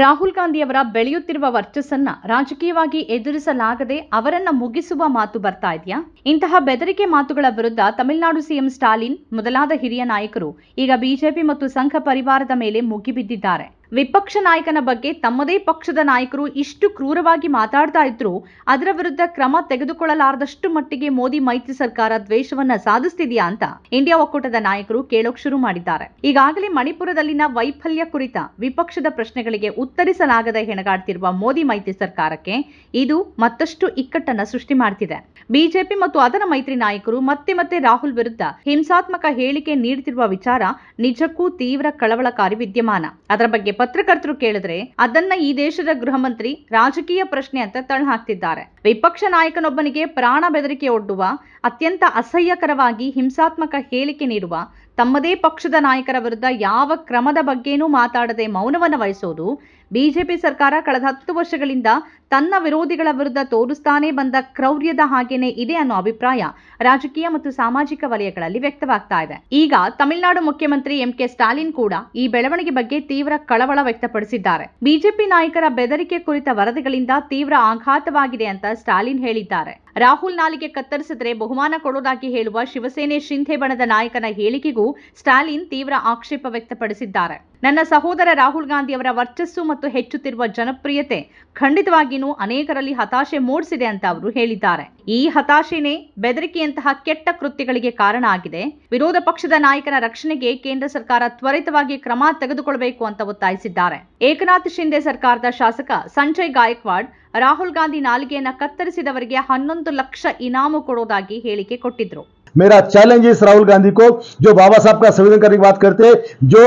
ರಾಹುಲ್ ಗಾಂಧಿಯವರ ಬೆಳೆಯುತ್ತಿರುವ ವರ್ಚಸ್ಸನ್ನ ರಾಜಕೀಯವಾಗಿ ಎದುರಿಸಲಾಗದೆ ಅವರನ್ನ ಮುಗಿಸುವ ಮಾತು ಬರ್ತಾ ಇದೆಯಾ? ಇಂತಹ ಬೆದರಿಕೆ ಮಾತುಗಳ ವಿರುದ್ಧ ತಮಿಳುನಾಡು ಸಿಎಂ ಸ್ಟಾಲಿನ್, ಮೊದಲಾದ ಹಿರಿಯ ನಾಯಕರು ಈಗ ಬಿಜೆಪಿ ಮತ್ತು ಸಂಘ ಪರಿವಾರದ ಮೇಲೆ ಮುಗಿಬಿದ್ದಿದ್ದಾರೆ. ವಿಪಕ್ಷ ನಾಯಕನ ಬಗ್ಗೆ ತಮ್ಮದೇ ಪಕ್ಷದ ನಾಯಕರು ಇಷ್ಟು ಕ್ರೂರವಾಗಿ ಮಾತಾಡ್ತಾ ಇದ್ರು, ಅದರ ವಿರುದ್ಧ ಕ್ರಮ ತೆಗೆದುಕೊಳ್ಳಲಾರದಷ್ಟು ಮಟ್ಟಿಗೆ ಮೋದಿ ಮೈತ್ರಿ ಸರ್ಕಾರ ದ್ವೇಷವನ್ನ ಸಾಧಿಸ್ತಿದೆಯಾ ಅಂತ ಇಂಡಿಯಾ ಒಕ್ಕೂಟದ ನಾಯಕರು ಕೇಳೋಕ್ ಶುರು ಮಾಡಿದ್ದಾರೆ. ಈಗಾಗಲೇ ಮಣಿಪುರದಲ್ಲಿನ ವೈಫಲ್ಯ ಕುರಿತ ವಿಪಕ್ಷದ ಪ್ರಶ್ನೆಗಳಿಗೆ ಉತ್ತರಿಸಲಾಗದೆ ಹೆಣಗಾಡ್ತಿರುವ ಮೋದಿ ಮೈತ್ರಿ ಸರ್ಕಾರಕ್ಕೆ ಇದು ಮತ್ತಷ್ಟು ಇಕ್ಕಟ್ಟನ್ನ ಸೃಷ್ಟಿ ಮಾಡ್ತಿದೆ. ಬಿಜೆಪಿ ಮತ್ತು ಅದರ ಮೈತ್ರಿ ನಾಯಕರು ಮತ್ತೆ ಮತ್ತೆ ರಾಹುಲ್ ವಿರುದ್ಧ ಹಿಂಸಾತ್ಮಕ ಹೇಳಿಕೆ ನೀಡುತ್ತಿರುವ ವಿಚಾರ ನಿಜಕ್ಕೂ ತೀವ್ರ ಕಳವಳಕಾರಿ ವಿದ್ಯಮಾನ. ಅದರ ಬಗ್ಗೆ ಪತ್ರಕರ್ತರು ಕೇಳಿದ್ರೆ ಅದನ್ನ ಈ ದೇಶದ ಗೃಹ ಮಂತ್ರಿ ರಾಜಕೀಯ ಪ್ರಶ್ನೆ ಅಂತ ತಳ್ಳಹಾಕ್ತಿದ್ದಾರೆ ವಿಪಕ್ಷ ನಾಯಕನೊಬ್ಬನಿಗೆ ಪ್ರಾಣ ಬೆದರಿಕೆ ಒಡ್ಡುವ, ಅತ್ಯಂತ ಅಸಹ್ಯಕರವಾಗಿ ಹಿಂಸಾತ್ಮಕ ಹೇಳಿಕೆ ನೀಡುವ, ತಮ್ಮದೇ ಪಕ್ಷದ ನಾಯಕರ ವಿರುದ್ಧ ಯಾವ ಕ್ರಮದ ಬಗ್ಗೆನೂ ಮಾತಾಡದೆ ಮೌನವನ್ನು ವಹಿಸೋದು ಬಿಜೆಪಿ ಸರ್ಕಾರ ಕಳೆದ ಹತ್ತು ವರ್ಷಗಳಿಂದ ತನ್ನ ವಿರೋಧಿಗಳ ವಿರುದ್ಧ ತೋರಿಸ್ತಾನೆ ಬಂದ ಕ್ರೌರ್ಯದ ಹಾಗೇನೆ ಇದೆ ಅನ್ನೋ ಅಭಿಪ್ರಾಯ ರಾಜಕೀಯ ಮತ್ತು ಸಾಮಾಜಿಕ ವಲಯಗಳಲ್ಲಿ ವ್ಯಕ್ತವಾಗ್ತಾ ಇದೆ. ಈಗ ತಮಿಳುನಾಡು ಮುಖ್ಯಮಂತ್ರಿ ಎಂ ಕೆ ಸ್ಟಾಲಿನ್ ಕೂಡ ಈ ಬೆಳವಣಿಗೆ ಬಗ್ಗೆ ತೀವ್ರ ಕಳವಳ ವ್ಯಕ್ತಪಡಿಸಿದ್ದಾರೆ. ಬಿಜೆಪಿ ನಾಯಕರ ಬೆದರಿಕೆ ಕುರಿತ ವರದಿಗಳಿಂದ ತೀವ್ರ ಆಘಾತವಾಗಿದೆ ಅಂತ ಸ್ಟಾಲಿನ್ ಹೇಳಿದ್ದಾರೆ. ರಾಹುಲ್ ನಾಲಿಗೆ ಕತ್ತರಿಸಿದ್ರೆ ಬಹುಮಾನ ಕೊಡೋದಾಗಿ ಹೇಳುವ ಶಿವಸೇನೆ ಶಿಂಧೆ ಬಣದ ನಾಯಕನ ಹೇಳಿಕೆಗೂ ಸ್ಟಾಲಿನ್ ತೀವ್ರ ಆಕ್ಷೇಪ ವ್ಯಕ್ತಪಡಿಸಿದ್ದಾರೆ. ನನ್ನ ಸಹೋದರ ರಾಹುಲ್ ಗಾಂಧಿ ಅವರ ವರ್ಚಸ್ಸು ಮತ್ತು ಹೆಚ್ಚುತ್ತಿರುವ ಜನಪ್ರಿಯತೆ ಖಂಡಿತವಾಗಿಯೂ ಅನೇಕರಲ್ಲಿ ಹತಾಶೆ ಮೂಡಿಸಿದೆ ಅಂತ ಅವರು ಹೇಳಿದ್ದಾರೆ. ಈ ಹತಾಶೆನೇ ಬೆದರಿಕೆಯಂತಹ ಕೆಟ್ಟ ಕೃತ್ಯಗಳಿಗೆ ಕಾರಣ ಆಗಿದೆ. ವಿರೋಧ ಪಕ್ಷದ ನಾಯಕನ ರಕ್ಷಣೆಗೆ ಕೇಂದ್ರ ಸರ್ಕಾರ ತ್ವರಿತವಾಗಿ ಕ್ರಮ ತೆಗೆದುಕೊಳ್ಳಬೇಕು ಅಂತ ಒತ್ತಾಯಿಸಿದ್ದಾರೆ. ಏಕನಾಥ್ ಶಿಂದೆ ಸರ್ಕಾರದ ಶಾಸಕ ಸಂಜಯ್ ಗಾಯಕ್ವಾಡ್ ರಾಹುಲ್ ಗಾಂಧಿ ನಾಲಿಗೆಯನ್ನ ಕತ್ತರಿಸಿದವರಿಗೆ ಹನ್ನೊಂದು ಲಕ್ಷ ಇನಾಮು ಕೊಡೋದಾಗಿ ಹೇಳಿಕೆ ಕೊಟ್ಟಿದ್ರು मेरा चैलेंज है इस राहुल गांधी को जो बाबा साहब का संविधान करने की बात करते हैं जो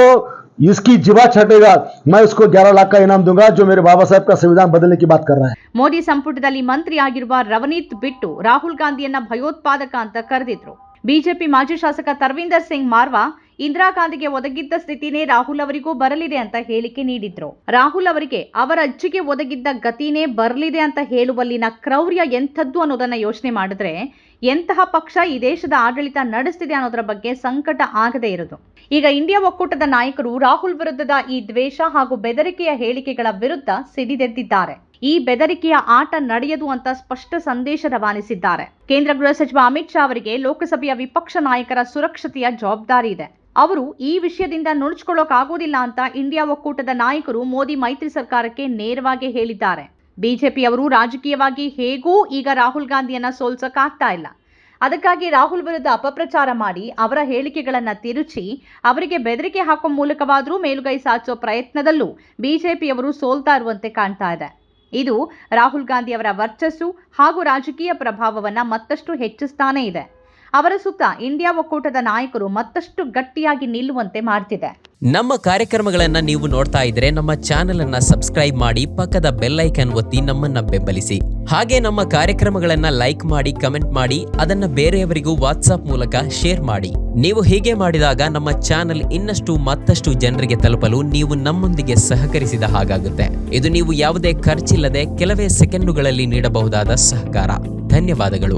इसकी जिवा छटेगा मैं उसको 11 लाख का इनाम दूंगा जो मेरे बाबा साहब का संविधान बदलने की बात कर रहा है ಮೋದಿ ಸಂಪುಟದಲ್ಲಿ ಮಂತ್ರಿಯಾಗಿರುವ ರವನೀತ್ ಬಿಟ್ಟು ರಾಹುಲ್ ಗಾಂಧಿಯನ್ನ ಭಯೋತ್ಪಾದಕ ಅಂತ ಕರೆದಿದ್ರು ಬಿಜೆಪಿ ಮಾಜಿ ಶಾಸಕ ತರ್ವೀಂದರ್ ಸಿಂಗ್ ಮಾರ್ವಾ ಇಂದಿರಾ ಗಾಂಧಿಗೆ ಒದಗಿದ್ದ ಸ್ಥಿತಿನೇ ರಾಹುಲ್ ಅವರಿಗೂ ಬರಲಿದೆ ಅಂತ ಹೇಳಿಕೆ ನೀಡಿದ್ರು. ರಾಹುಲ್ ಅವರಿಗೆ ಅವರ ಅಜ್ಜಿಗೆ ಒದಗಿದ್ದ ಗತಿನೇ ಬರಲಿದೆ ಅಂತ ಹೇಳುವಲ್ಲಿನ ಕ್ರೌರ್ಯ ಎಂಥದ್ದು ಅನ್ನೋದನ್ನ ಯೋಚನೆ ಮಾಡಿದ್ರೆ ಎಂತಹ ಪಕ್ಷ ಈ ದೇಶದ ಆಡಳಿತ ನಡೆಸ್ತಿದೆ ಅನ್ನೋದರ ಬಗ್ಗೆ ಸಂಕಟ ಆಗದೇ ಇರೋದು. ಈಗ ಇಂಡಿಯಾ ಒಕ್ಕೂಟದ ನಾಯಕರು ರಾಹುಲ್ ವಿರುದ್ಧದ ಈ ದ್ವೇಷ ಹಾಗೂ ಬೆದರಿಕೆಯ ಹೇಳಿಕೆಗಳ ವಿರುದ್ಧ ಸಿಡಿದೆದ್ದಿದ್ದಾರೆ ಈ ಬೆದರಿಕೆಯ ಆಟ ನಡೆಯದು ಅಂತ ಸ್ಪಷ್ಟ ಸಂದೇಶ ರವಾನಿಸಿದ್ದಾರೆ. ಕೇಂದ್ರ ಗೃಹ ಸಚಿವ ಅಮಿತ್ ಶಾ ಅವರಿಗೆ ಲೋಕಸಭೆಯ ವಿಪಕ್ಷ ನಾಯಕರ ಸುರಕ್ಷತೆಯ ಜವಾಬ್ದಾರಿ ಇದೆ. ಅವರು ಈ ವಿಷಯದಿಂದ ನುಣುಚಿಕೊಳ್ಳೋಕಾಗೋದಿಲ್ಲ ಅಂತ ಇಂಡಿಯಾ ಒಕ್ಕೂಟದ ನಾಯಕರು ಮೋದಿ ಮೈತ್ರಿ ಸರ್ಕಾರಕ್ಕೆ ನೇರವಾಗಿ ಹೇಳಿದ್ದಾರೆ. ಬಿಜೆಪಿಯವರು ರಾಜಕೀಯವಾಗಿ ಹೇಗೂ ಈಗ ರಾಹುಲ್ ಗಾಂಧಿಯನ್ನ ಸೋಲ್ಸಕ್ಕಾಗ್ತಾ ಇಲ್ಲ. ಅದಕ್ಕಾಗಿ ರಾಹುಲ್ ವಿರುದ್ಧ ಅಪಪ್ರಚಾರ ಮಾಡಿ ಅವರ ಹೇಳಿಕೆಗಳನ್ನು ತಿರುಚಿ, ಅವರಿಗೆ ಬೆದರಿಕೆ ಹಾಕುವ ಮೂಲಕವಾದರೂ ಮೇಲುಗೈ ಸಾಧಿಸೋ ಪ್ರಯತ್ನದಲ್ಲೂ ಬಿಜೆಪಿಯವರು ಸೋಲ್ತಾ ಇರುವಂತೆ ಕಾಣ್ತಾ ಇದೆ. ಇದು ರಾಹುಲ್ ಗಾಂಧಿ ಅವರ ವರ್ಚಸ್ಸು ಹಾಗೂ ರಾಜಕೀಯ ಪ್ರಭಾವವನ್ನ ಮತ್ತಷ್ಟು ಹೆಚ್ಚಿಸ್ತಾನೇ ಇದೆ. ಅವರ ಸುತ್ತ ಇಂಡಿಯಾ ಒಕ್ಕೂಟದ ನಾಯಕರು ಮತ್ತಷ್ಟು ಗಟ್ಟಿಯಾಗಿ ನಿಲ್ಲುವಂತೆ ಮಾಡ್ತಿದೆ. ನಮ್ಮ ಕಾರ್ಯಕ್ರಮಗಳನ್ನ ನೀವು ನೋಡ್ತಾ ಇದ್ರೆ ನಮ್ಮ ಚಾನೆಲ್ ಅನ್ನ ಸಬ್ಸ್ಕ್ರೈಬ್ ಮಾಡಿ ಪಕ್ಕದ ಬೆಲ್ ಐಕನ್ ಒತ್ತಿ ನಮ್ಮನ್ನ ಬೆಂಬಲಿಸಿ. ಹಾಗೆ ನಮ್ಮ ಕಾರ್ಯಕ್ರಮಗಳನ್ನ ಲೈಕ್ ಮಾಡಿ, ಕಮೆಂಟ್ ಮಾಡಿ, ಅದನ್ನ ಬೇರೆಯವರಿಗೂ ವಾಟ್ಸ್ಆಪ್ ಮೂಲಕ ಶೇರ್ ಮಾಡಿ. ನೀವು ಹೀಗೆ ಮಾಡಿದಾಗ ನಮ್ಮ ಚಾನೆಲ್ ಇನ್ನಷ್ಟು ಮತ್ತಷ್ಟು ಜನರಿಗೆ ತಲುಪಲು ನೀವು ನಮ್ಮೊಂದಿಗೆ ಸಹಕರಿಸಿದ ಹಾಗಾಗುತ್ತೆ. ಇದು ನೀವು ಯಾವುದೇ ಖರ್ಚಿಲ್ಲದೆ ಕೆಲವೇ ಸೆಕೆಂಡುಗಳಲ್ಲಿ ನೀಡಬಹುದಾದ ಸಹಕಾರ. ಧನ್ಯವಾದಗಳು.